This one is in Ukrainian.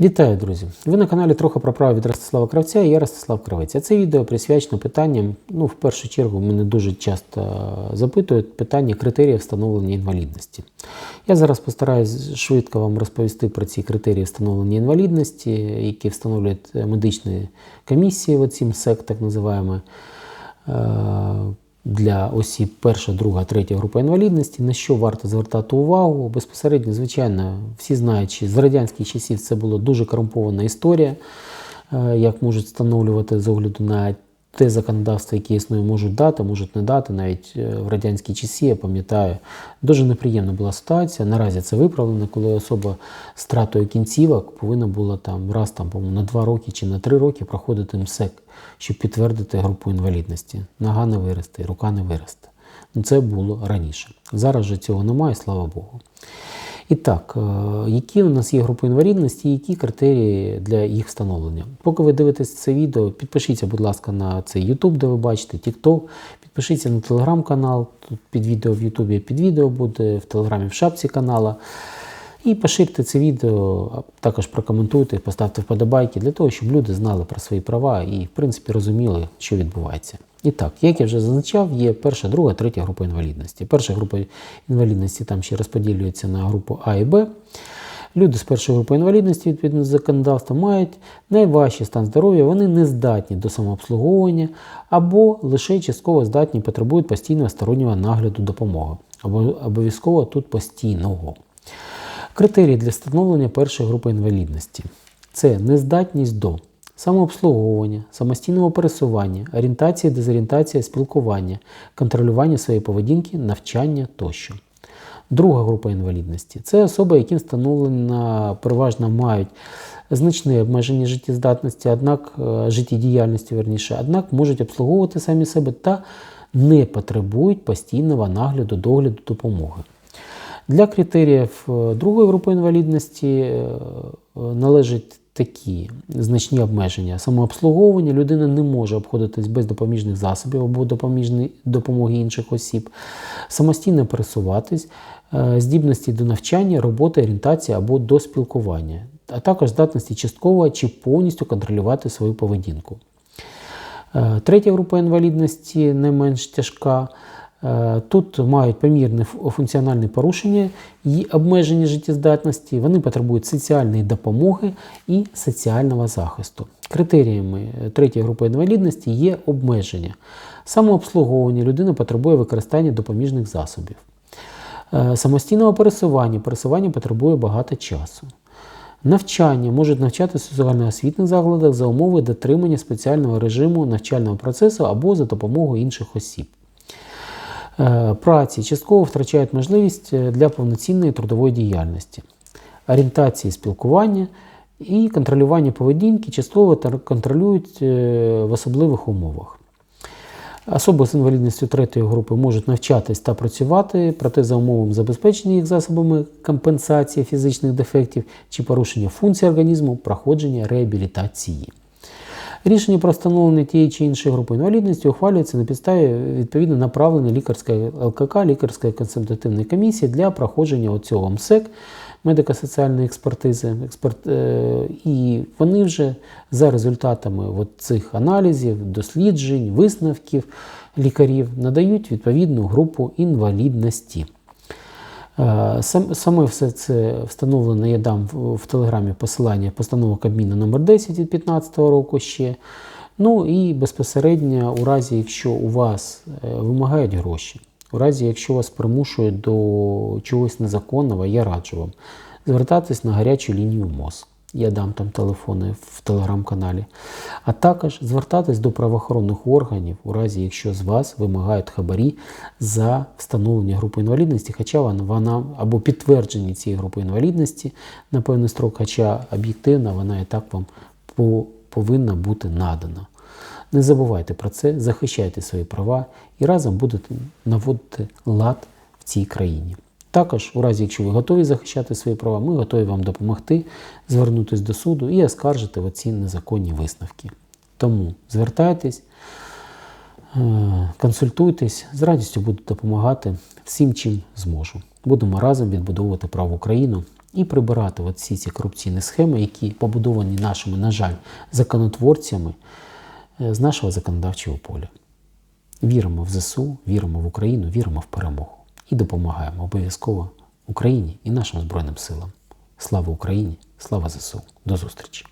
Вітаю, друзі! Ви на каналі трохи про право від Ростислава Кравця і я Ростислав Кравець. А це відео присвячено питанням, ну, в першу чергу, мене дуже часто запитують питання критеріїв встановлення інвалідності. Я зараз постараюсь швидко вам розповісти про ці критерії встановлення інвалідності, які встановлюють медичні комісії, оці МСЕК, так називаємо. Для осіб перша, друга, третя група інвалідності, на що варто звертати увагу. Безпосередньо, звичайно, всі знають, що з радянських часів це була дуже корумпована історія, е, як можуть встановлювати з огляду на те законодавство, яке існує, можуть дати, можуть не дати. Навіть е, в радянські часи, я пам'ятаю, дуже неприємна була ситуація. Наразі це виправлено, коли особа з втратою кінцівок повинна була там раз там, на два роки чи на три роки проходити МСЕК, щоб підтвердити групу інвалідності. Нога не виросте, рука не виросте. Ну, Це було раніше. Зараз же цього немає, слава Богу. І так, е, які у нас є групи інвалідності, які критерії для їх встановлення? Поки ви дивитесь це відео, підпишіться, будь ласка, на цей YouTube, де ви бачите, TikTok, підпишіться на телеграм-канал. Тут під відео в YouTube під відео буде, в Телеграмі в шапці канала. І поширте це відео, також прокоментуйте, поставте вподобайки для того, щоб люди знали про свої права і, в принципі, розуміли, що відбувається. І так, як я вже зазначав, є перша, друга, третя група інвалідності. Перша група інвалідності там ще розподілюється на групу А і Б. Люди з першої групи інвалідності, відповідно законодавства, мають найважчий стан здоров'я, вони не здатні до самообслуговування або лише частково здатні потребують постійного стороннього нагляду допомоги. Або обов'язково тут постійного. Критерії для встановлення першої групи інвалідності це нездатність до самообслуговування, самостійного пересування, орієнтація, дезорієнтація, спілкування, контролювання своєї поведінки, навчання тощо. Друга група інвалідності це особи, які встановлено переважно мають значне обмеження життєздатності, однак е, життєдіяльності, верніше, однак можуть обслуговувати самі себе та не потребують постійного нагляду, догляду, допомоги. Для критеріїв е, другої групи інвалідності е, належать такі значні обмеження. Самообслуговування людина не може обходитись без допоміжних засобів або допоміжної допомоги інших осіб, самостійно пересуватись, е, здібності до навчання, роботи, орієнтації або до спілкування, а також здатності частково чи повністю контролювати свою поведінку. Третя група інвалідності не менш тяжка. Е, тут мають помірне функціональне порушення і обмеження життєздатності, вони потребують соціальної допомоги і соціального захисту. Критеріями третьої групи інвалідності є обмеження. Самообслуговування людина потребує використання допоміжних засобів. Е, самостійного пересування. Пересування потребує багато часу. Навчання можуть навчатися у загальноосвітних закладах за умови дотримання спеціального режиму навчального процесу або за допомогою інших осіб. Е, праці частково втрачають можливість е, для повноцінної трудової діяльності, орієнтації спілкування і контролювання поведінки частково контролюють е, в особливих умовах. Особи з інвалідністю третьої групи можуть навчатись та працювати, проте за умовами забезпечення їх засобами компенсації фізичних дефектів чи порушення функцій організму, проходження реабілітації. Рішення про встановлення тієї чи іншої групи інвалідності ухвалюється на підставі відповідно направлення лікарської ЛКК, лікарської консультативної комісії для проходження цього МСЕК, медико-соціальної експертизи. Експерт, е, І вони вже за результатами от цих аналізів, досліджень, висновків лікарів надають відповідну групу інвалідності. Е, саме все це встановлено, я дам в телеграмі посилання постанови Кабміну номер 10 від 2015 року ще. Ну і безпосередньо, у разі, якщо у вас е, вимагають гроші, у разі, якщо вас примушують до чогось незаконного, я раджу вам звертатись на гарячу лінію МОЗ я дам там телефони в телеграм-каналі, а також звертатись до правоохоронних органів, у разі якщо з вас вимагають хабарі за встановлення групи інвалідності, хоча вона або підтвердження цієї групи інвалідності на певний строк, хоча об'єктивно вона і так вам повинна бути надана. Не забувайте про це, захищайте свої права і разом будете наводити лад в цій країні. Також, у разі, якщо ви готові захищати свої права, ми готові вам допомогти звернутися до суду і оскаржити оці незаконні висновки. Тому звертайтесь, е, консультуйтесь, з радістю буду допомагати всім, чим зможу. Будемо разом відбудовувати праву Україну і прибирати всі ці корупційні схеми, які побудовані нашими, на жаль, законотворцями е, з нашого законодавчого поля. Віримо в ЗСУ, віримо в Україну, віримо в перемогу і допомагаємо обов'язково Україні і нашим Збройним силам. Слава Україні! Слава ЗСУ! До зустрічі!